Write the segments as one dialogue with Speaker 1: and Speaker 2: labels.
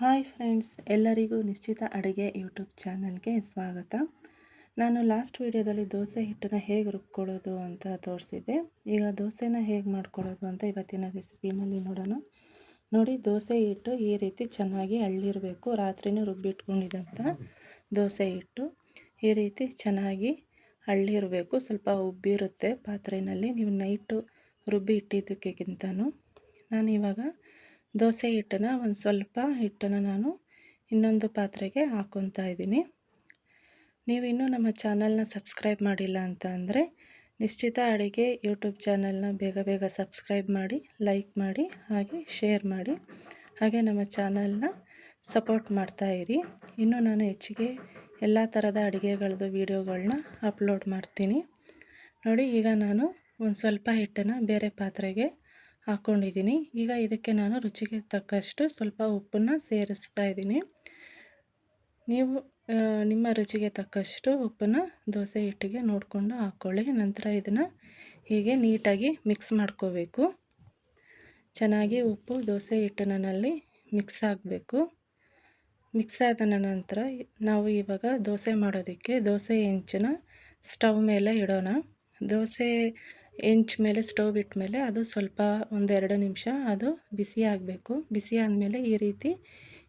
Speaker 1: Hi friends ಎಲ್ಲರಿಗೂ ನಿಶ್ಚಿತ ಅಡುಗೆ ಯೂಟ್ಯೂಬ್ ಚಾನಲ್ಗೆ ಸ್ವಾಗತ. ನಾನು ಲಾಸ್ಟ್ ವೀಡಿಯೋದಲ್ಲಿ ದೋಸೆ ಹಿಟ್ಟನ್ನ ಹೇಗೆ ರುಬ್ಕೊಳ್ಳೋದು ಅಂತ ತೋರಿಸಿದ್ದೆ. ಈಗ ದೋಸೆನ ಹೇಗೆ ಮಾಡ್ಕೊಳ್ಳೋದು ಅಂತ ಇವತ್ತಿನ ರೆಸಿಪಿನಲ್ಲಿ ನೋಡೋಣ. ನೋಡಿ, ದೋಸೆ ಹಿಟ್ಟು ಈ ರೀತಿ ಚೆನ್ನಾಗಿ ಅಳ್ಳಿರಬೇಕು. ರಾತ್ರಿನೂ ರುಬ್ಬಿಟ್ಕೊಂಡಿದ್ದಂಥ ದೋಸೆ ಹಿಟ್ಟು ಈ ರೀತಿ ಚೆನ್ನಾಗಿ ಅಳ್ಳಿರಬೇಕು. ಸ್ವಲ್ಪ ಉಬ್ಬಿರುತ್ತೆ ಪಾತ್ರೆಯಲ್ಲಿ ನೀವು ನೈಟು ರುಬ್ಬಿ ಇಟ್ಟಿದ್ದಕ್ಕಿಂತನೂ ನಾನು ಇವಾಗ ದೋಸೆ ಹಿಟ್ಟನ್ನು ಒಂದು ಸ್ವಲ್ಪ ಹಿಟ್ಟನ್ನು ನಾನು ಇನ್ನೊಂದು ಪಾತ್ರೆಗೆ ಹಾಕ್ಕೊತಾ ಇದ್ದೀನಿ. ನೀವು ಇನ್ನೂ ನಮ್ಮ ಚಾನಲ್ನ ಸಬ್ಸ್ಕ್ರೈಬ್ ಮಾಡಿಲ್ಲ ಅಂತ ಅಂದರೆ ನಿಶ್ಚಿತ ಅಡುಗೆ ಯೂಟ್ಯೂಬ್ ಚಾನಲ್ನ ಬೇಗ ಬೇಗ ಸಬ್ಸ್ಕ್ರೈಬ್ ಮಾಡಿ, ಲೈಕ್ ಮಾಡಿ, ಹಾಗೆ ಶೇರ್ ಮಾಡಿ. ಹಾಗೆ ನಮ್ಮ ಚಾನಲ್ನ ಸಪೋರ್ಟ್ ಮಾಡ್ತಾ ಇರಿ. ಇನ್ನು ನಾನು ಹೆಚ್ಚಿಗೆ ಎಲ್ಲ ಥರದ ಅಡುಗೆಗಳದ್ದು ವೀಡಿಯೋಗಳನ್ನ ಅಪ್ಲೋಡ್ ಮಾಡ್ತೀನಿ. ನೋಡಿ ಈಗ ನಾನು ಒಂದು ಸ್ವಲ್ಪ ಹಿಟ್ಟನ್ನು ಬೇರೆ ಪಾತ್ರೆಗೆ ಹಾಕ್ಕೊಂಡಿದ್ದೀನಿ ಈಗ ಇದಕ್ಕೆ ನಾನು ರುಚಿಗೆ ತಕ್ಕಷ್ಟು ಸ್ವಲ್ಪ ಉಪ್ಪನ್ನು ಸೇರಿಸ್ತಾ ಇದ್ದೀನಿ. ನೀವು ನಿಮ್ಮ ರುಚಿಗೆ ತಕ್ಕಷ್ಟು ಉಪ್ಪನ್ನು ದೋಸೆ ಹಿಟ್ಟಿಗೆ ನೋಡಿಕೊಂಡು ಹಾಕ್ಕೊಳ್ಳಿ ನಂತರ ಇದನ್ನು ಹೀಗೆ ನೀಟಾಗಿ ಮಿಕ್ಸ್ ಮಾಡ್ಕೋಬೇಕು. ಚೆನ್ನಾಗಿ ಉಪ್ಪು, ದೋಸೆ ಹಿಟ್ಟಿನಲ್ಲಿ ಮಿಕ್ಸ್ ಆಗಬೇಕು. ಮಿಕ್ಸ್ ಆದ ನಂತರ ನಾವು ಇವಾಗ ದೋಸೆ ಮಾಡೋದಕ್ಕೆ ದೋಸೆ ಹೆಂಚನ್ನ ಸ್ಟವ್ ಮೇಲೆ ಇಡೋಣ. ದೋಸೆ ಹೆಂಚ್ ಮೇಲೆ, ಸ್ಟವ್ ಇಟ್ಟ ಮೇಲೆ ಅದು ಸ್ವಲ್ಪ ಒಂದೆರಡು ನಿಮಿಷ ಅದು ಬಿಸಿ ಆಗಬೇಕು. ಬಿಸಿ ಆದಮೇಲೆ ಈ ರೀತಿ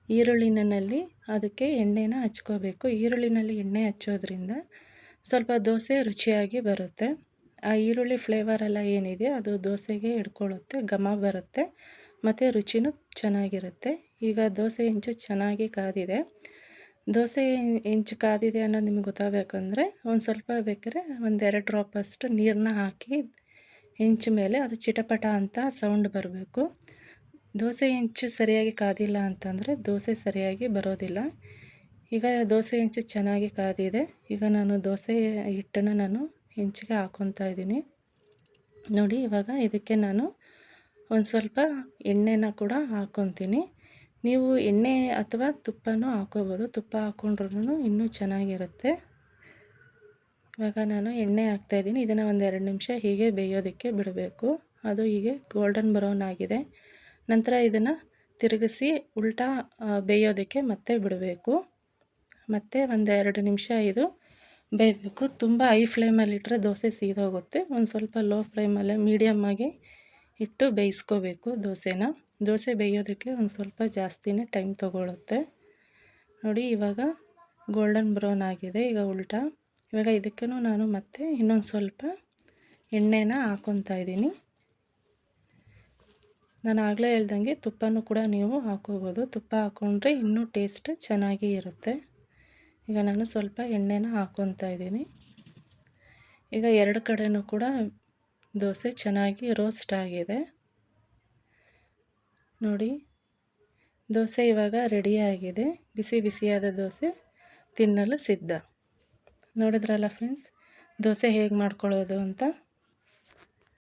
Speaker 1: ಈರುಳ್ಳಿನಲ್ಲಿ ಅದಕ್ಕೆ ಎಣ್ಣೆನ ಹಚ್ಕೋಬೇಕು. ಈರುಳ್ಳಿನಲ್ಲಿ ಎಣ್ಣೆ ಹಚ್ಚೋದ್ರಿಂದ ಸ್ವಲ್ಪ ದೋಸೆ ರುಚಿಯಾಗಿ ಬರುತ್ತೆ. ಆ ಈರುಳ್ಳಿ ಫ್ಲೇವರೆಲ್ಲ ಏನಿದೆ ಅದು ದೋಸೆಗೆ ಹಿಡ್ಕೊಳ್ಳುತ್ತೆ, ಘಮ ಬರುತ್ತೆ, ಮತ್ತು ರುಚಿನೂ ಚೆನ್ನಾಗಿರುತ್ತೆ. ಈಗ ದೋಸೆ ಇಂಚು ಚೆನ್ನಾಗಿ ಕಾದಿದೆ. ದೋಸೆ ಇಂಚು ಕಾದಿದೆ ಅನ್ನೋದು ನಿಮಗೆ ಗೊತ್ತಾಗಬೇಕಂದ್ರೆ ಒಂದು ಸ್ವಲ್ಪ ಬೇಕಾದ್ರೆ ಒಂದೆರಡು ಡ್ರಾಪ್ ಅಷ್ಟು ನೀರನ್ನ ಹಾಕಿ ಹೆಂಚು ಮೇಲೆ ಅದು ಚಿಟಪಟ ಅಂತ ಸೌಂಡ್ ಬರಬೇಕು. ದೋಸೆ ಹೆಂಚು ಸರಿಯಾಗಿ ಕಾದಿಲ್ಲ ಅಂತಂದರೆ ದೋಸೆ ಸರಿಯಾಗಿ ಬರೋದಿಲ್ಲ. ಈಗ ದೋಸೆ ಹೆಂಚು ಚೆನ್ನಾಗಿ ಕಾದಿದೆ. ಈಗ ನಾನು ದೋಸೆ ಹಿಟ್ಟನ್ನು ನಾನು ಹೆಂಚಿಗೆ ಹಾಕ್ಕೊತಾ ಇದ್ದೀನಿ. ನೋಡಿ ಇವಾಗ ಇದಕ್ಕೆ ನಾನು ಒಂದು ಸ್ವಲ್ಪ ಎಣ್ಣೆನ ಕೂಡ ಹಾಕ್ಕೊತೀನಿ ನೀವು ಎಣ್ಣೆ ಅಥವಾ ತುಪ್ಪನೂ ಹಾಕೋಬೋದು. ತುಪ್ಪ ಹಾಕ್ಕೊಂಡ್ರೂ ಇನ್ನೂ ಚೆನ್ನಾಗಿರುತ್ತೆ. ಇವಾಗ ನಾನು ಎಣ್ಣೆ ಹಾಕ್ತಾಯಿದ್ದೀನಿ ಇದನ್ನು ಒಂದು ಎರಡು ನಿಮಿಷ ಹೀಗೆ ಬೇಯೋದಕ್ಕೆ ಬಿಡಬೇಕು. ಅದು ಹೀಗೆ ಗೋಲ್ಡನ್ ಬ್ರೌನ್ ಆಗಿದೆ. ನಂತರ ಇದನ್ನು ತಿರುಗಿಸಿ ಉಲ್ಟಾ ಬೇಯೋದಕ್ಕೆ ಮತ್ತೆ ಬಿಡಬೇಕು. ಮತ್ತು ಒಂದು ಎರಡು ನಿಮಿಷ ಇದು ಬೇಯಬೇಕು. ತುಂಬ ಹೈ ಫ್ಲೇಮಲ್ಲಿಟ್ಟರೆ ದೋಸೆ ಸೀದೋಗುತ್ತೆ. ಒಂದು ಸ್ವಲ್ಪ ಲೋ ಫ್ಲೇಮಲ್ಲೇ ಮೀಡಿಯಮ್ಮಾಗಿ ಇಟ್ಟು ಬೇಯಿಸ್ಕೋಬೇಕು ದೋಸೆನ. ದೋಸೆ ಬೇಯೋದಕ್ಕೆ ಒಂದು ಸ್ವಲ್ಪ ಜಾಸ್ತಿನೇ ಟೈಮ್ ತೊಗೊಳುತ್ತೆ. ನೋಡಿ, ಇವಾಗ ಗೋಲ್ಡನ್ ಬ್ರೌನ್ ಆಗಿದೆ, ಈಗ ಉಲ್ಟಾ. ಇವಾಗ ಇದಕ್ಕೂ ನಾನು ಮತ್ತೆ ಇನ್ನೊಂದು ಸ್ವಲ್ಪ ಎಣ್ಣೆನ ಹಾಕೊತಾ ಇದ್ದೀನಿ. ನಾನು ಆಗಲೇ ಹೇಳ್ದಂಗೆ ತುಪ್ಪನೂ ಕೂಡ ನೀವು ಹಾಕೋಬೋದು. ತುಪ್ಪ ಹಾಕ್ಕೊಂಡ್ರೆ ಇನ್ನೂ ಟೇಸ್ಟ್ ಚೆನ್ನಾಗಿ ಇರುತ್ತೆ. ಈಗ ನಾನು ಸ್ವಲ್ಪ ಎಣ್ಣೆನ ಹಾಕೊತಾ ಇದ್ದೀನಿ. ಈಗ ಎರಡು ಕಡೆಯೂ ಕೂಡ ದೋಸೆ ಚೆನ್ನಾಗಿ ರೋಸ್ಟ್ ಆಗಿದೆ. ನೋಡಿ, ದೋಸೆ ಇವಾಗ ರೆಡಿಯಾಗಿದೆ ಬಿಸಿ ಬಿಸಿಯಾದ ದೋಸೆ ತಿನ್ನಲು ಸಿದ್ಧ. ನೋಡಿದ್ರಲ್ಲ ಫ್ರೆಂಡ್ಸ್ ದೋಸೆ ಹೇಗೆ ಮಾಡ್ಕೊಳ್ಳೋದು ಅಂತ?